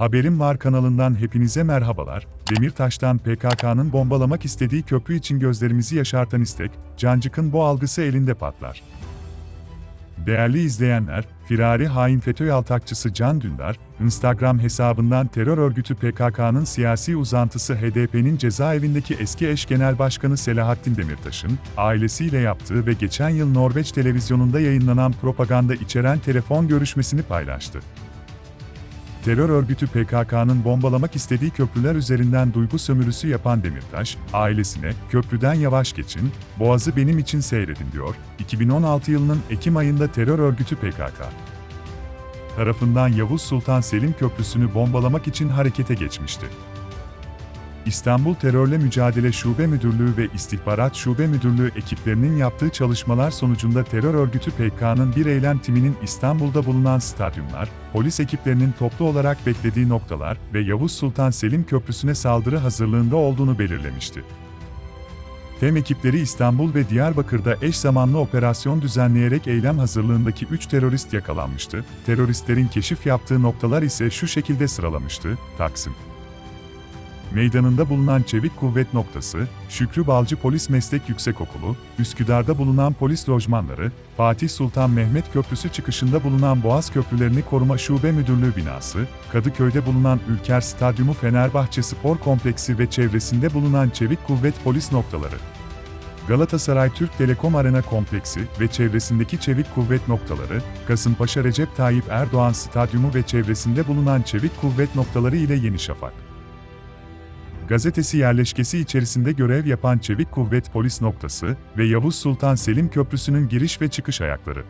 Haberim Var kanalından hepinize merhabalar. Demirtaş'tan PKK'nın bombalamak istediği köprü için gözlerimizi yaşartan istek, Cancık'ın bu algısı elinde patlar. Değerli izleyenler, firari hain FETÖ yaltakçısı Can Dündar, Instagram hesabından terör örgütü PKK'nın siyasi uzantısı HDP'nin cezaevindeki eski eş genel başkanı Selahattin Demirtaş'ın, ailesiyle yaptığı ve geçen yıl Norveç televizyonunda yayınlanan propaganda içeren telefon görüşmesini paylaştı. Terör örgütü PKK'nın bombalamak istediği köprüler üzerinden duygu sömürüsü yapan Demirtaş, ailesine "Köprüden yavaş geçin, Boğazı benim için seyredin." diyor. 2016 yılının Ekim ayında terör örgütü PKK tarafından Yavuz Sultan Selim Köprüsü'nü bombalamak için harekete geçmişti. İstanbul Terörle Mücadele Şube Müdürlüğü ve İstihbarat Şube Müdürlüğü ekiplerinin yaptığı çalışmalar sonucunda terör örgütü PKK'nın bir eylem timinin İstanbul'da bulunan stadyumlar, polis ekiplerinin toplu olarak beklediği noktalar ve Yavuz Sultan Selim Köprüsü'ne saldırı hazırlığında olduğunu belirlemişti. TEM ekipleri İstanbul ve Diyarbakır'da eş zamanlı operasyon düzenleyerek eylem hazırlığındaki 3 terörist yakalanmıştı. Teröristlerin keşif yaptığı noktalar ise şu şekilde sıralamıştı. Taksim Meydanında bulunan Çevik Kuvvet Noktası, Şükrü Balcı Polis Meslek Yüksekokulu, Üsküdar'da bulunan polis lojmanları, Fatih Sultan Mehmet Köprüsü çıkışında bulunan Boğaz Köprülerini Koruma Şube Müdürlüğü binası, Kadıköy'de bulunan Ülker Stadyumu Fenerbahçe Spor Kompleksi ve çevresinde bulunan Çevik Kuvvet Polis noktaları. Galatasaray Türk Telekom Arena Kompleksi ve çevresindeki çevik kuvvet noktaları, Kasımpaşa Recep Tayyip Erdoğan Stadyumu ve çevresinde bulunan çevik kuvvet noktaları ile Yeni Şafak gazetesi yerleşkesi içerisinde görev yapan Çevik Kuvvet Polis Noktası ve Yavuz Sultan Selim Köprüsü'nün giriş ve çıkış ayakları.